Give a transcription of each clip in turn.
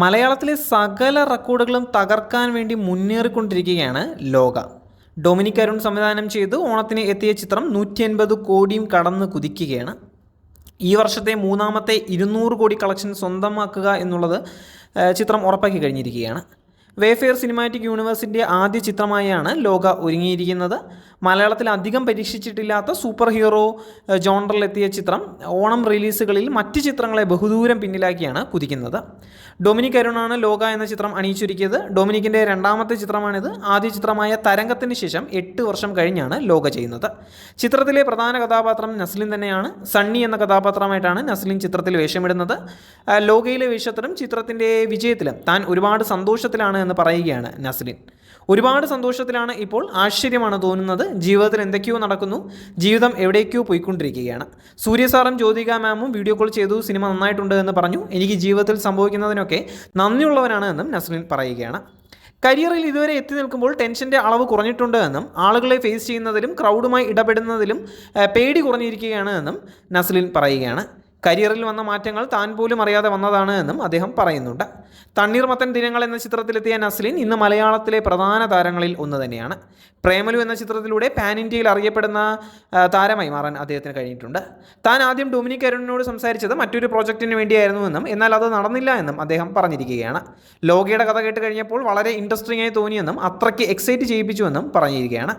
മലയാളത്തിലെ സകല റെക്കോർഡുകളും തകർക്കാൻ വേണ്ടി മുന്നേറിക്കൊണ്ടിരിക്കുകയാണ് ലോക. ഡൊമിനിക് അരുൺ സംവിധാനം ചെയ്ത് ഓണത്തിന് എത്തിയ ചിത്രം നൂറ്റി അൻപത് കോടിയും കടന്ന് കുതിക്കുകയാണ്. ഈ വർഷത്തെ മൂന്നാമത്തെ ഇരുന്നൂറ് കോടി കളക്ഷൻ സ്വന്തമാക്കുക എന്നുള്ളത് ചിത്രം ഉറപ്പാക്കി കഴിഞ്ഞിരിക്കുകയാണ്. വേഫെയർ സിനിമാറ്റിക് യൂണിവേഴ്സിന്റെ ആദ്യ ചിത്രമായാണ് ലോക ഒരുങ്ങിയിരിക്കുന്നത്. മലയാളത്തിൽ അധികം പരീക്ഷിച്ചിട്ടില്ലാത്ത സൂപ്പർ ഹീറോ ജോണറിലെത്തിയ ചിത്രം ഓണം റിലീസുകളിൽ മറ്റ് ചിത്രങ്ങളെ ബഹുദൂരം പിന്നിലാക്കിയാണ് കുതിക്കുന്നത്. ഡൊമിനിക് അരുണാണ് ലോക എന്ന ചിത്രം അണിയിച്ചൊരുക്കിയത്. ഡൊമിനിക്കിന്റെ രണ്ടാമത്തെ ചിത്രമാണിത്. ആദ്യ ചിത്രമായ തരംഗത്തിന് ശേഷം എട്ട് വർഷം കഴിഞ്ഞാണ് ലോക ചെയ്യുന്നത്. ചിത്രത്തിലെ പ്രധാന കഥാപാത്രം നസ്ലിൻ തന്നെയാണ്. സണ്ണി എന്ന കഥാപാത്രമായിട്ടാണ് നസ്ലിൻ ചിത്രത്തിൽ വേഷമിടുന്നത്. ലോകയിലെ വേഷത്തിലും ചിത്രത്തിന്റെ വിജയത്തിലും താൻ ഒരുപാട് സന്തോഷത്തിലാണ് എന്ന് പറയുകയാണ് നസ്രീൻ. ഒരുപാട് സന്തോഷത്തിലാണ് ഇപ്പോൾ ആശ്ചര്യമാണ് തോന്നുന്നത്. ജീവിതത്തിൽ എന്തൊക്കെയോ നടക്കുന്നു. ജീവിതം എവിടേക്കോ പോയിക്കൊണ്ടിരിക്കുകയാണ്. സൂര്യ സാറും ജ്യോതിക മാമും വീഡിയോ കോൾ ചെയ്തു. സിനിമ നന്നായിട്ടുണ്ട് എന്ന് പറഞ്ഞു. എനിക്ക് ജീവിതത്തിൽ സംഭവിക്കുന്നതിനൊക്കെ നന്ദിയുള്ളവനാണ് എന്നും നസ്രീൻ പറയുകയാണ്. കരിയറിൽ ഇതുവരെ എത്തി നിൽക്കുമ്പോൾ ടെൻഷന്റെ അളവ് കുറഞ്ഞിട്ടുണ്ട് എന്നും ആളുകളെ ഫേസ് ചെയ്യുന്നതിലും ക്രൗഡുമായി ഇടപെടുന്നതിലും പേടി കുറഞ്ഞിരിക്കുകയാണ് എന്നും നസ്ലിൻ പറയുകയാണ്. കരിയറിൽ വന്ന മാറ്റങ്ങൾ താൻ പോലും അറിയാതെ വന്നതാണ് എന്നും അദ്ദേഹം പറയുന്നുണ്ട്. തണ്ണീർമത്തൻ ദിനങ്ങൾ എന്ന ചിത്രത്തിലെത്തിയ നസ്ലിൻ ഇന്ന് മലയാളത്തിലെ പ്രധാന താരങ്ങളിൽ ഒന്ന് തന്നെയാണ്. പ്രേമലു എന്ന ചിത്രത്തിലൂടെ പാൻ ഇന്ത്യയിൽ അറിയപ്പെടുന്ന താരമായി മാറാൻ അദ്ദേഹത്തിന് കഴിഞ്ഞിട്ടുണ്ട്. താൻ ആദ്യം ഡൊമിനിക് അരുണിനോട് സംസാരിച്ചത് മറ്റൊരു പ്രോജക്റ്റിന് വേണ്ടിയായിരുന്നു എന്നും എന്നാൽ അത് നടന്നില്ല എന്നും അദ്ദേഹം പറഞ്ഞിരിക്കുകയാണ്. ലോകയുടെ കഥ കേട്ട് കഴിഞ്ഞപ്പോൾ വളരെ ഇൻട്രസ്റ്റിംഗ് ആയി തോന്നിയെന്നും അത്രയ്ക്ക് എക്സൈറ്റ് ചെയ്യിപ്പിച്ചുവെന്നും പറഞ്ഞിരിക്കുകയാണ്.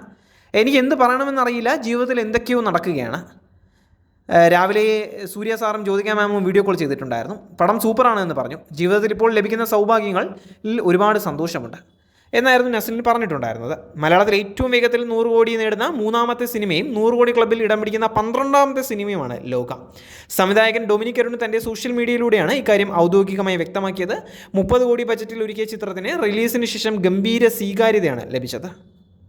എനിക്ക് എന്ത് പറയണമെന്നറിയില്ല ജീവിതത്തിൽ എന്തൊക്കെയോ നടക്കുകയാണ്. രാവിലെ സൂര്യ സാറും ജ്യോതിക മാമും വീഡിയോ കോൾ ചെയ്തിട്ടുണ്ടായിരുന്നു. പടം സൂപ്പറാണ് എന്ന് പറഞ്ഞു. ജീവിതത്തിൽ ഇപ്പോൾ ലഭിക്കുന്ന സൗഭാഗ്യങ്ങളിൽ ഒരുപാട് സന്തോഷമുണ്ട്. എന്നായിരുന്നു നസലിൻ പറഞ്ഞിട്ടുണ്ടായിരുന്നത്. മലയാളത്തിൽ ഏറ്റവും വേഗത്തിൽ നൂറ് കോടി നേടുന്ന മൂന്നാമത്തെ സിനിമയും നൂറ് കോടി ക്ലബിൽ ഇടം പിടിക്കുന്ന പന്ത്രണ്ടാമത്തെ സിനിമയുമാണ് ലോക. സംവിധായകൻ ഡൊമിനിക് അരുൺ തന്റെ സോഷ്യൽ മീഡിയയിലൂടെയാണ് ഇക്കാര്യം ഔദ്യോഗികമായി വ്യക്തമാക്കിയത്. മുപ്പത് കോടി ബജറ്റിൽ ഒരുക്കിയ ചിത്രത്തിന് റിലീസിന് ശേഷം ഗംഭീര സ്വീകാര്യതയാണ് ലഭിച്ചത്.